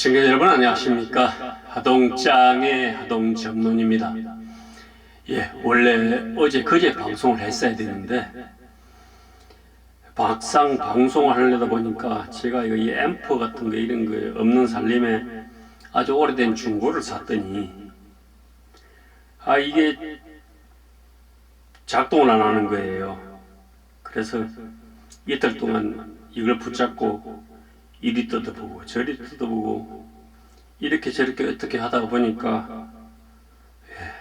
시청자 여러분 안녕하십니까? 하동장의 하동정론입니다. 예 원래 어제 그제 방송을 했어야 되는데 막상 방송을 하려다 보니까 제가 이 앰프 같은 거 이런 거 없는 살림에 아주 오래된 중고를 샀더니 아 이게 작동을 안 하는 거예요. 그래서 이틀 동안 이걸 붙잡고 이리 뜯어보고 저리 뜯어보고 이렇게 저렇게 어떻게 하다 보니까 예,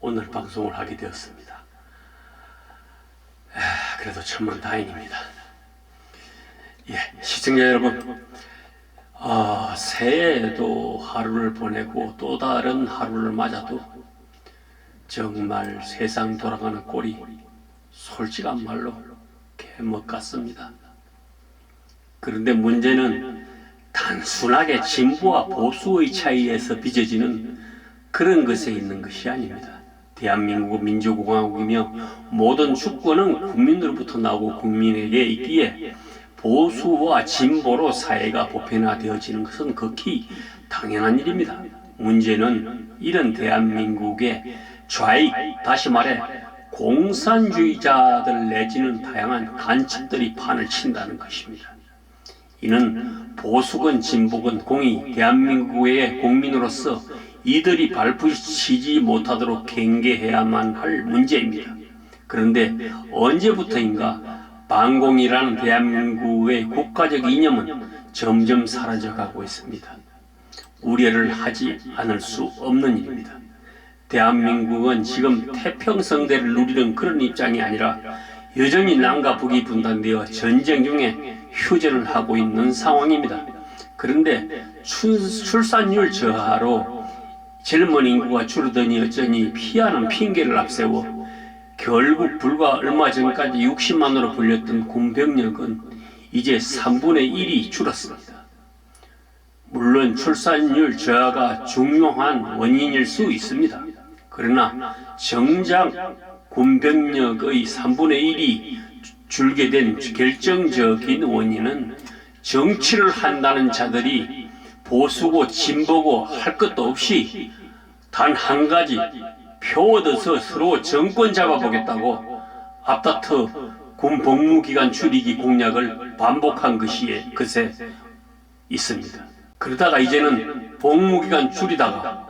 오늘 방송을 하게 되었습니다. 예, 그래도 천만 다행입니다. 예, 시청자 여러분, 아, 새해에도 하루를 보내고 또 다른 하루를 맞아도 정말 세상 돌아가는 꼴이 솔직한 말로 개먹 같습니다. 그런데 문제는 단순하게 진보와 보수의 차이에서 빚어지는 그런 것에 있는 것이 아닙니다. 대한민국은 민주공화국이며 모든 주권은 국민으로부터 나오고 국민에게 있기에 보수와 진보로 사회가 보편화되어지는 것은 극히 당연한 일입니다. 문제는 이런 대한민국의 좌익, 다시 말해 공산주의자들 내지는 다양한 간첩들이 판을 친다는 것입니다. 이는 보수건 진보건 공이 대한민국의 국민으로서 이들이 발붙이지 못하도록 경계해야만 할 문제입니다. 그런데 언제부터인가 반공이라는 대한민국의 국가적 이념은 점점 사라져가고 있습니다. 우려를 하지 않을 수 없는 일입니다. 대한민국은 지금 태평성대를 누리는 그런 입장이 아니라 여전히 남과 북이 분단되어 전쟁 중에 휴전을 하고 있는 상황입니다. 그런데 출, 출산율 저하로 젊은 인구가 줄어드니 어쩌니 피하는 핑계를 앞세워 결국 불과 얼마 전까지 60만으로 불렸던 군병력은 이제 3분의 1이 줄었습니다. 물론 출산율 저하가 중요한 원인일 수 있습니다. 그러나 정작 군병력의 3분의 1이 줄게 된 결정적인 원인은 정치를 한다는 자들이 보수고 진보고 할 것도 없이 단 한 가지 표 얻어서 서로 정권 잡아보겠다고 앞다퉈 군 복무기간 줄이기 공약을 반복한 것이 그새 있습니다. 그러다가 이제는 복무기간 줄이다가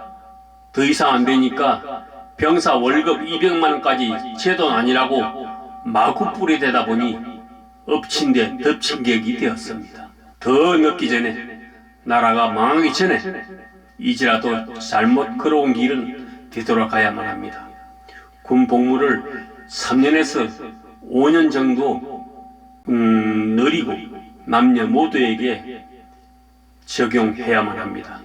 더 이상 안 되니까 병사 월급 200만 원까지 제도는 아니라고 마구 뿌리대다 보니 엎친 데 덮친 격이 되었습니다. 더 늦기 전에 나라가 망하기 전에 이제라도 잘못 걸어온 길은 되돌아가야만 합니다. 군 복무를 3년에서 5년 정도 음, 느리고 남녀 모두에게 적용해야만 합니다.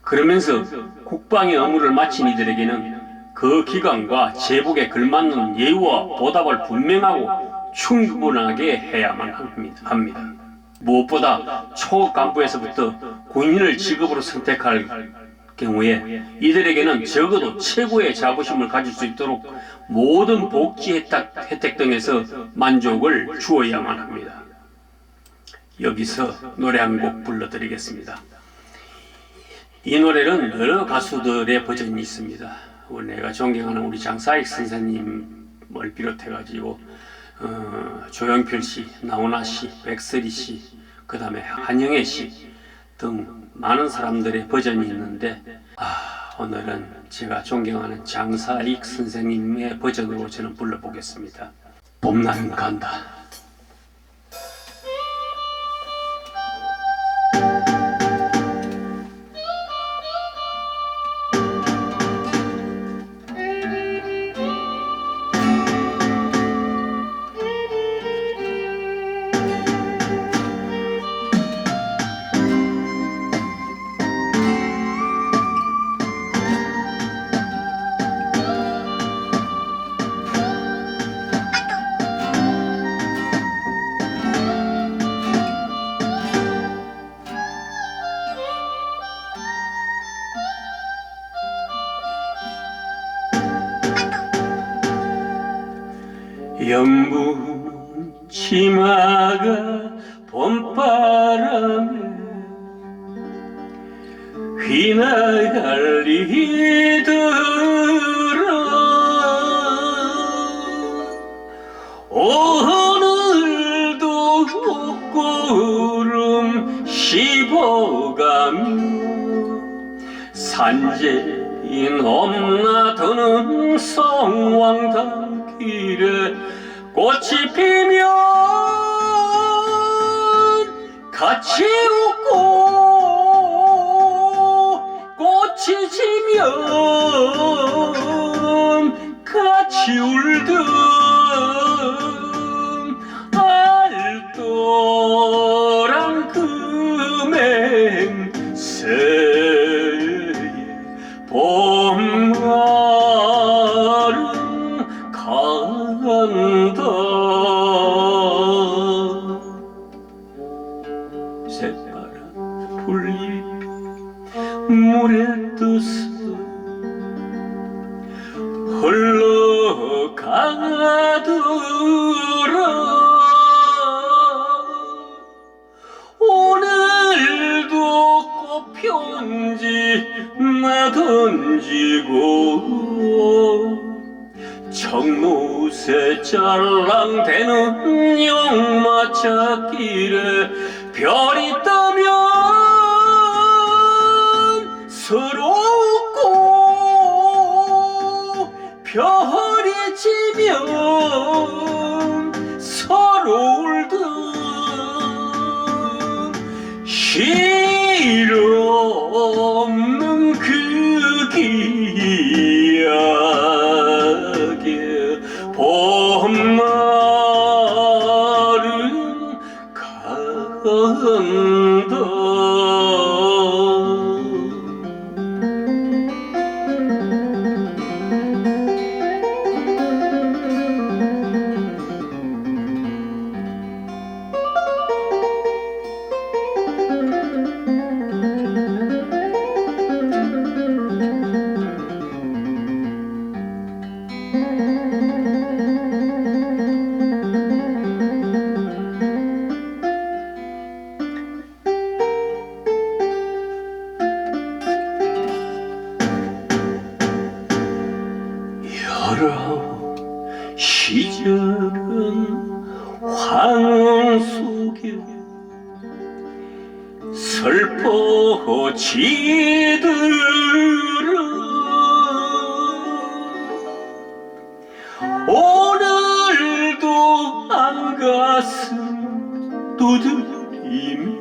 그러면서 국방의 업무를 마친 이들에게는 그 기관과 제복에 걸맞는 예우와 보답을 분명하고 충분하게 해야만 합니다. 무엇보다 초간부에서부터 군인을 직업으로 선택할 경우에 이들에게는 적어도 최고의 자부심을 가질 수 있도록 모든 복지 혜택, 혜택 등에서 만족을 주어야만 합니다. 여기서 노래 한 곡 불러드리겠습니다. 이 노래는 여러 가수들의 버전이 있습니다. 내가 존경하는 우리 장사익 선생님을 비롯해가지고 어, 조영필 씨, 나훈아 씨, 백설이 씨, 그 다음에 한영애 씨 등 많은 사람들의 버전이 있는데 아, 오늘은 제가 존경하는 장사익 선생님의 버전으로 저는 불러보겠습니다. 봄날은 간다. 영분 치마가 봄바람에 휘날리더라. 오늘도 꽃구름 씹어가며 산재인 엄나드는 성왕당 길에 꽃이 피면 같이 웃고 꽃이 지면 같이 울듯 물에 떠서 흘러 가더라 오늘도 꽃편지 나 던지고 청무새 짤랑대는 용마차 길에 별이 뜨 서로 웃고 별이 지면 서로 울듯 실없 여러 시절은 황혼 속에 슬퍼지더라 오늘도 안 가슴 두드리며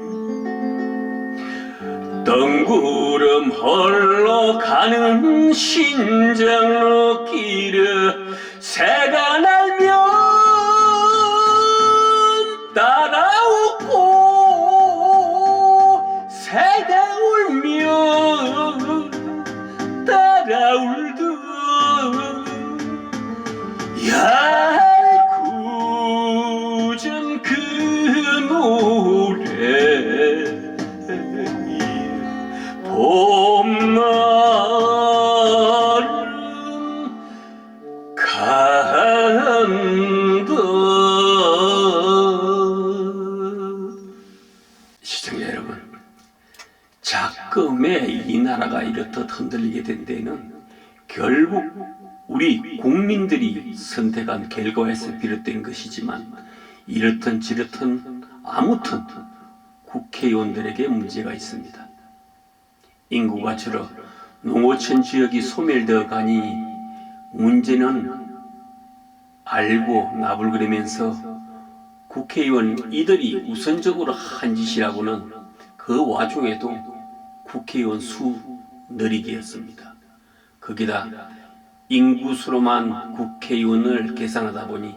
덩구름 흘러가는 신장로 길에 새가 날면 따라 웃고 새가 울면 따라 울듯. 얄 자금에 이 나라가 이렇듯 흔들리게 된 데는 결국 우리 국민들이 선택한 결과에서 비롯된 것이지만 이렇든 저렇든 아무튼 국회의원들에게 문제가 있습니다. 인구가 줄어 농어촌 지역이 소멸되어 가니 문제는 알고 나불거리면서 국회의원 이들이 우선적으로 한 짓이라고는 그 와중에도 국회의원 수 늘리기였습니다. 거기다 인구수로만 국회의원을 계산하다 보니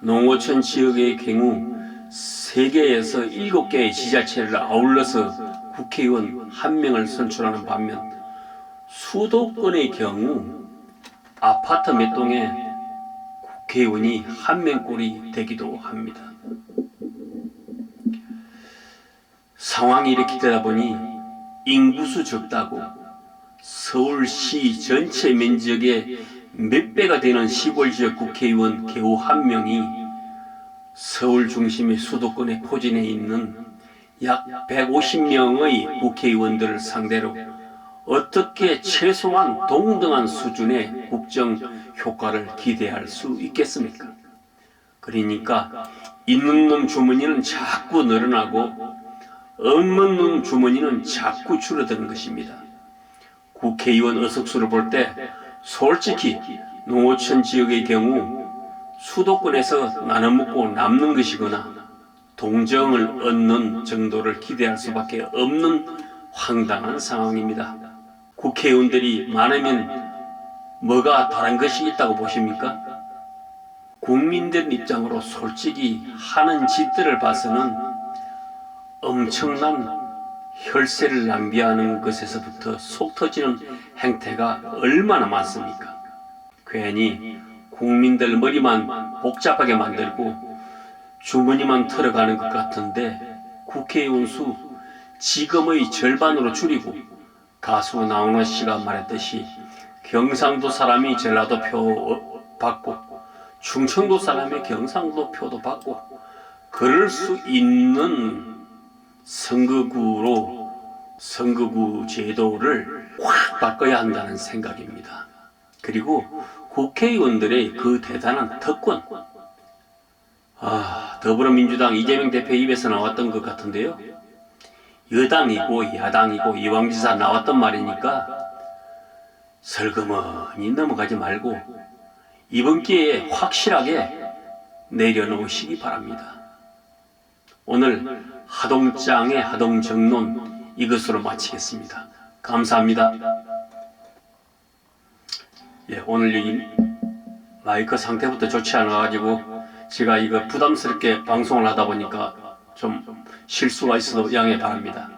농어촌 지역의 경우 세개에서 7개의 지자체를 아울러서 국회의원 한 명을 선출하는 반면 수도권의 경우 아파트 몇 동에 국회의원이 한 명꼴이 되기도 합니다. 상황이 이렇게 되다 보니 인구수 적다고 서울시 전체 면적의 몇 배가 되는 시골 지역 국회의원 겨우 한 명이 서울 중심의 수도권에 포진해 있는 약 150명의 국회의원들을 상대로 어떻게 최소한 동등한 수준의 국정 효과를 기대할 수 있겠습니까? 그러니까 있는 놈 주머니는 자꾸 늘어나고 놈 주머니는 자꾸 줄어드는 것입니다. 국회의원 의석수를 볼 때 솔직히 농어촌 지역의 경우 수도권에서 나눠먹고 남는 것이거나 동정을 얻는 정도를 기대할 수밖에 없는 황당한 상황입니다. 국회의원들이 많으면 뭐가 다른 것이 있다고 보십니까? 국민들 입장으로 솔직히 하는 짓들을 봐서는 엄청난 혈세를 낭비하는 것에서부터 속 터지는 행태가 얼마나 많습니까? 괜히 국민들 머리만 복잡하게 만들고 주머니만 털어가는 것 같은데 국회의원 수 지금의 절반으로 줄이고 가수 나훈아 씨가 말했듯이 경상도 사람이 전라도 표 받고 충청도 사람이 경상도 표도 받고 그럴 수 있는 선거구로 선거구 제도를 확 바꿔야 한다는 생각입니다. 그리고 국회의원들의 그 대단한 특권 아, 더불어민주당 이재명 대표 입에서 나왔던 것 같은데요. 여당이고 야당이고 이왕 지사 나왔던 말이니까 설그머니 넘어가지 말고 이번 기회에 확실하게 내려놓으시기 바랍니다. 오늘 하동장의 하동정론 이것으로 마치겠습니다. 감사합니다. 예, 오늘 여기 마이크 상태부터 좋지 않아가지고 제가 이거 부담스럽게 방송을 하다 보니까 좀 실수가 있어도 양해 바랍니다.